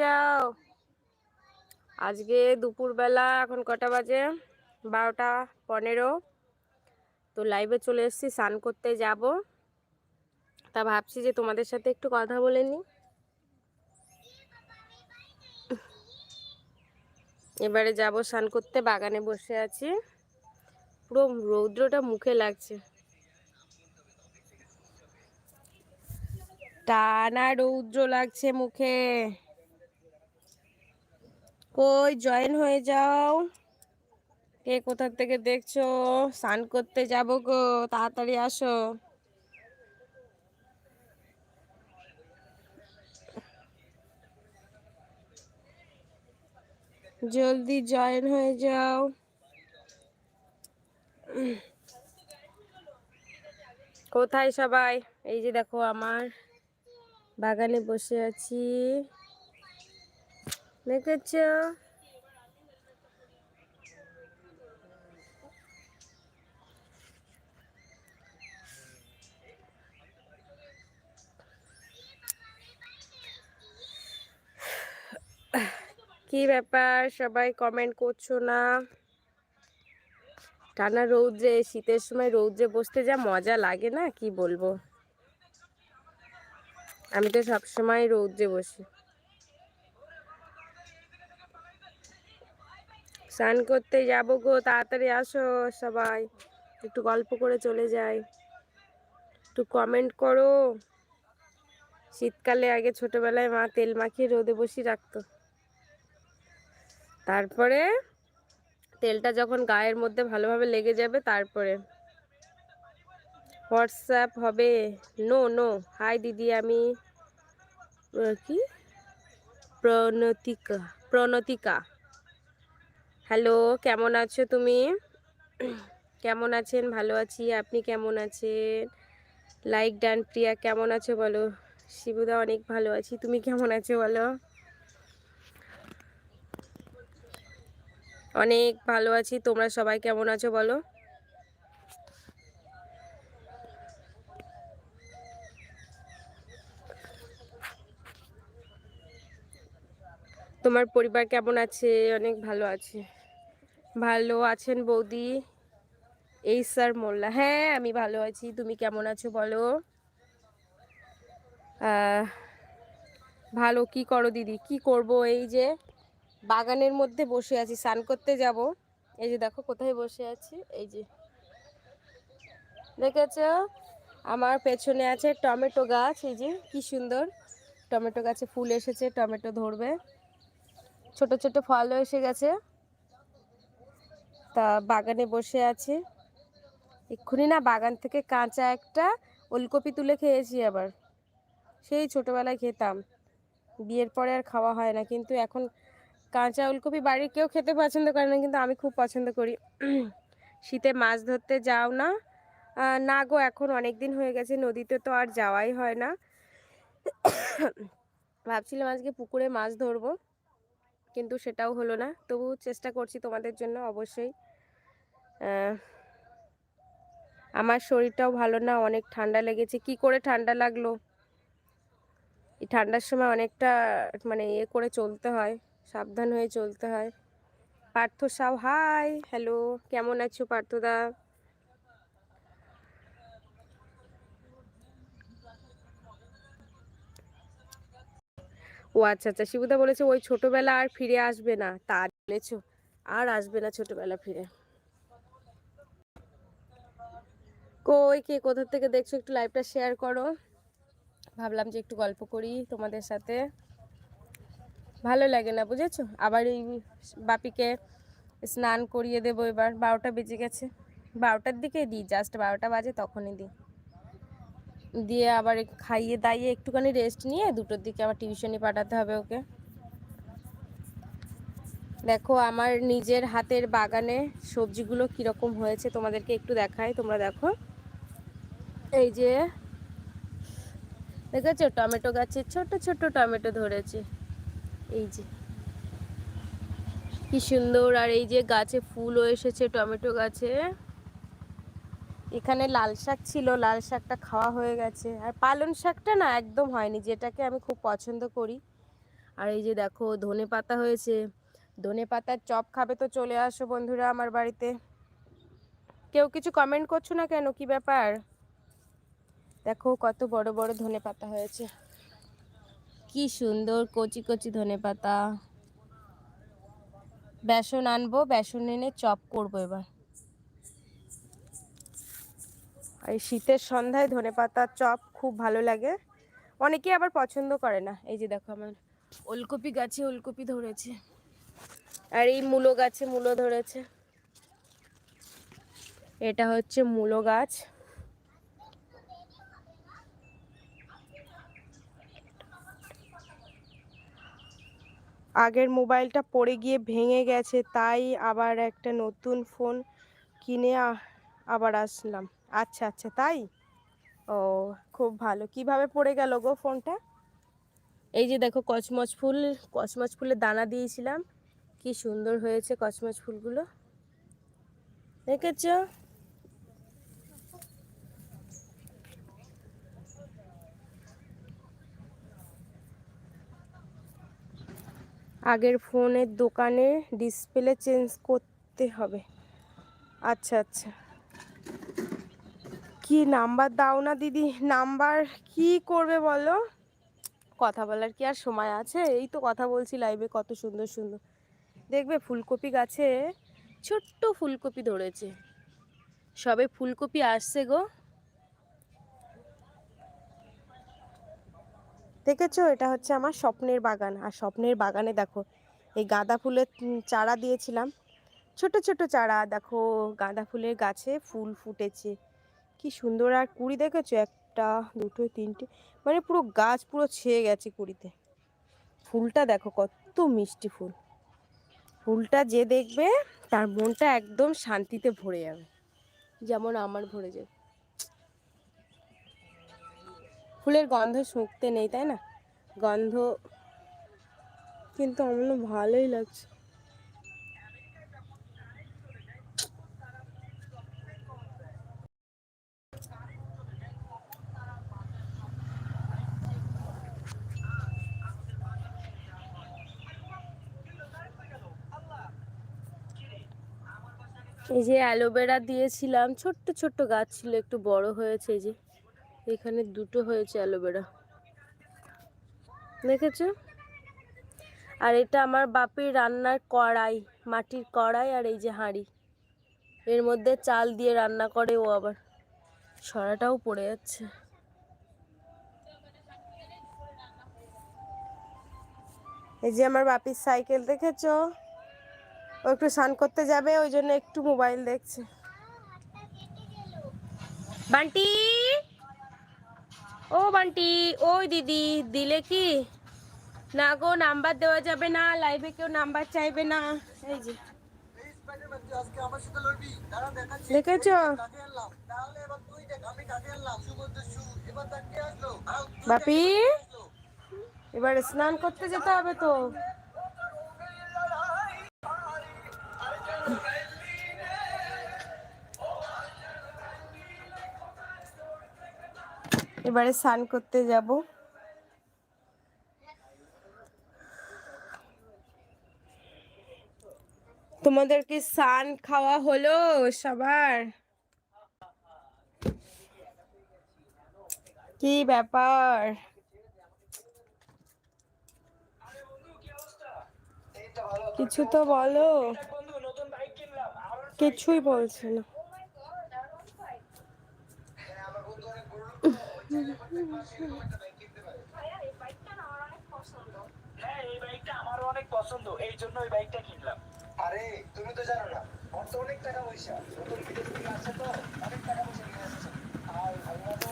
যাও। আজকে দুপুরবেলা এখন কটা বাজে? বারোটা পনেরো। তো লাইভে চলে এসেছি, স্নান করতে যাব। তা ভাবছি যে তোমাদের সাথে একটু কথা বলে নিই। এবারে যাব স্নান করতে, বাগানে বসে আছি। পুরো রৌদ্রটা মুখে লাগছে। টানা রৌদ্র লাগছে মুখে। কই জয়েন হয়ে যাও। কে কোথা থেকে দেখছ? স্নান করতে যাব গো, তাড়াতাড়ি আসো। জলদি জয়েন হয়ে যাও। কোথায় সবাই? এই যে দেখো, আমার বাগানে বসে আছি। দেখেছ কি ব্যাপার? সবাই কমেন্ট করছ না? টানা রৌদ্রে শীতের সময় রৌদ্রে বসতে যা মজা লাগে না? কি বলব? আমি তো সবসময় রৌদ্রে বসি। স্নান করতে যাব গো, তাড়াতাড়ি আসো সবাই। একটু গল্প করে চলে যাই। একটু কমেন্ট করো। শীতকালে আগে ছোটবেলায় মা তেল মাখিয়ে রোদে বসি রাখতো। তারপরে তেলটা যখন গায়ের মধ্যে ভালোভাবে লেগে যাবে, তারপরে। হোয়াটসঅ্যাপ হবে। No no. হাই দিদি, আমি কি? প্রণতিকা প্রণতিকা। হ্যালো, কেমন আছো তুমি? কেমন আছেন? ভালো আছি। আপনি কেমন আছেন? লাইক ডান, প্রিয়া, কেমন আছো বলো? শিবুদা, অনেক ভালো আছি। তুমি কেমন আছো বলো? অনেক ভালো আছি। তোমরা সবাই কেমন আছো বলো? তোমার পরিবার কেমন আছে? অনেক ভালো আছে। ভালো আছেন বৌদি? এই স্যার মোল্লা। হ্যাঁ আমি ভালো আছি। তুমি কেমন আছো বলো? ভালো। কি করো দিদি? কি করব এই যে বাগানের মধ্যে বসে আছি। স্নান করতে যাব। এই যে দেখো কোথায় বসে আছি। এই যে দেখেছ? আমার পেছনে আছে টমেটো গাছ। এই যে কি সুন্দর। টমেটো গাছে ফুল এসেছে, টমেটো ধরবে। ছোট ছোট ফলও এসে গেছে। তা বাগানে বসে আছে। এক্ষুনি না বাগান থেকে কাঁচা একটা ওলকপি তুলে খেয়েছি আবার। সেই ছোটোবেলায় খেতাম। বিয়ের পরে আর খাওয়া হয় না, কিন্তু এখন কাঁচা ওলকপি বাড়ির কেউ খেতে পছন্দ করে না, কিন্তু আমি খুব পছন্দ করি। শীতে মাছ ধরতে যাও না। না গো, এখন অনেক দিন হয়ে গেছে, নদীতে তো আর যাওয়াই হয় না। ভাবছিলাম আজকে পুকুরে মাছ ধরবো। কিন্তু সেটাও হলো না। তবু চেষ্টা করছি তোমাদের জন্য অবশ্যই। আমার শরীরটাও ভালো না, অনেক ঠান্ডা লেগেছে। কি করে ঠান্ডা লাগল? এই ঠান্ডার সময় অনেকটা মানে ইয়ে করে চলতে হয়, সাবধান হয়ে চলতে হয়। পার্থ সাউ হাই হ্যালো কেমন আছো পার্থদা? ও আচ্ছা আচ্ছা। শিবুদা বলেছে, ওই ছোটবেলা আর ফিরে আসবে না। তা বলেছ? আর আসবে না ছোটবেলা ফিরে। কই কে, কোথা থেকে দেখছ? একটু লাইভটা শেয়ার করো। ভাবলাম যে একটু গল্প করি তোমাদের সাথে। ভালো লাগে না, বুঝেছ? আবার এই বাপিকে স্নান করিয়ে দেবো এবার। বারোটা বেজে গেছে। বারোটার দিকে দিই জাস্ট বারোটা বাজে তখনই দিই। দিয়ে আবার খাইয়ে দাইয়ে একটুখানি রেস্ট নিয়ে দুটোর দিকে আবার টিউশনি পাঠাতে হবে ওকে। দেখো আমার নিজের হাতের বাগানে সবজিগুলো কীরকম হয়েছে তোমাদেরকে একটু দেখাই, তোমরা দেখো। এই যে, দেখেছ? টমেটো গাছে ছোট ছোট টমেটো ধরেছে। এই যে, কি সুন্দর। আর এই যে গাছে ফুলও এসেছে টমেটো গাছে। এখানে লাল শাক ছিল, লাল শাকটা খাওয়া হয়ে গেছে। আর পালন শাকটা না একদম হয়নি, যেটাকে আমি খুব পছন্দ করি। আর এই যে দেখো, ধনে পাতা হয়েছে। ধনে পাতার চপ খাবে তো চলে আসো বন্ধুরা আমার বাড়িতে। কেউ কিছু কমেন্ট করছ না কেন? কি ব্যাপার? দেখো কত বড় বড় ধনে পাতা হয়েছে। কি সুন্দর কচি কচি ধনে পাতা। বেসন আনব, বেসন এনে চপ করব এবার আর এই শীতের সন্ধ্যায় ধনে পাতার চপ খুব ভালো লাগে। অনেকে আবার পছন্দ করে না। এই যে দেখো আমার ওলকপি গাছে ওলকপি ধরেছে। আর এই মূলো গাছে মূলো ধরেছে। এটা হচ্ছে মূলো গাছ। আগের মোবাইলটা পড়ে গিয়ে ভেঙে গেছে, তাই আবার একটা নতুন ফোন কিনে আবার আসলাম। আচ্ছা আচ্ছা তাই? ও, খুব ভালো। কীভাবে পড়ে গেল গো ফোনটা? এই যে দেখো, কচমচ ফুল, কচমচ ফুলের দানা দিয়েছিলাম। কি সুন্দর হয়েছে কচমচ ফুলগুলো। দেখেছ? আগের ফোনের দোকানে ডিসপ্লে চেঞ্জ করতে হবে। আচ্ছা আচ্ছা। কি নাম্বার দাও না, দিদি? নাম্বার কি করবে বলো? কথা বলার কি আর সময় আছে? এই তো কথা বলছি লাইভে কত সুন্দর সুন্দর। দেখবে ফুলকপি গাছে ছোট্ট ফুলকপি ধরেছে। সবে ফুলকপি আসছে গো। দেখেছ? এটা হচ্ছে আমার স্বপ্নের বাগান। আর স্বপ্নের বাগানে দেখো, এই গাঁদা ফুলের চারা দিয়েছিলাম। ছোট ছোট চারা, দেখো, গাঁদা ফুলের গাছে ফুল ফুটেছে। কি সুন্দর। আর কুড়ি দেখেছ? একটা, দুটো, তিনটে মানে পুরো গাছ পুরো ছেয়ে গেছে কুড়িতে। ফুলটা দেখো, কত মিষ্টি ফুল। ফুলটা যে দেখবে, তার মনটা একদম শান্তিতে ভরে যাবে। যেমন আমার ভরে যাবে। ফুলের গন্ধ শুঁকতে নেই, তাই না? গন্ধ কিন্তু আমার ভালোই লাগছে। এই যে অ্যালোভেরা দিয়েছিলাম, ছোট্ট ছোট্ট গাছ ছিল, একটু বড় হয়েছে এই যে। এখানে দুটো হয়েছে অ্যালোভেরা। দেখেছ? আর এটা আমার বাপির রান্নার কড়াই, মাটির কড়াই আর এই যে হাঁড়ি। এর মধ্যে চাল দিয়ে রান্না করে ও আবার। সরাটাও পড়ে যাচ্ছে। এই যে আমার বাপির সাইকেল, দেখেছ? ও একটু স্নান করতে যাবে, ওই জন্য একটু মোবাইল দেখছে। বান্টি! ও বান্টি, ওই দিদি, দিলে কি? না গো, নাম্বার দেওয়া যাবে না লাইভে কেউ নাম্বার চাইবে না। এই যে। বাপি, এবার স্নান করতে যেতে হবে তো। এবারে স্নান করতে যাব। তোমাদের কি স্নান খাওয়া হলো সবার? কি ব্যাপার? কিছু তো বলো। কিছুই বলছে না। হ্যাঁ এই বাইকটা আমারও অনেক পছন্দ। এই জন্য ওই বাইকটা কিনলাম। আরে, তুমি তো জানো না ওর তো অনেক টাকা পয়সা নতুন বিদেশ থেকে আসছে তো, অনেক টাকা পয়সা নিয়ে আসছে আর আমরা তো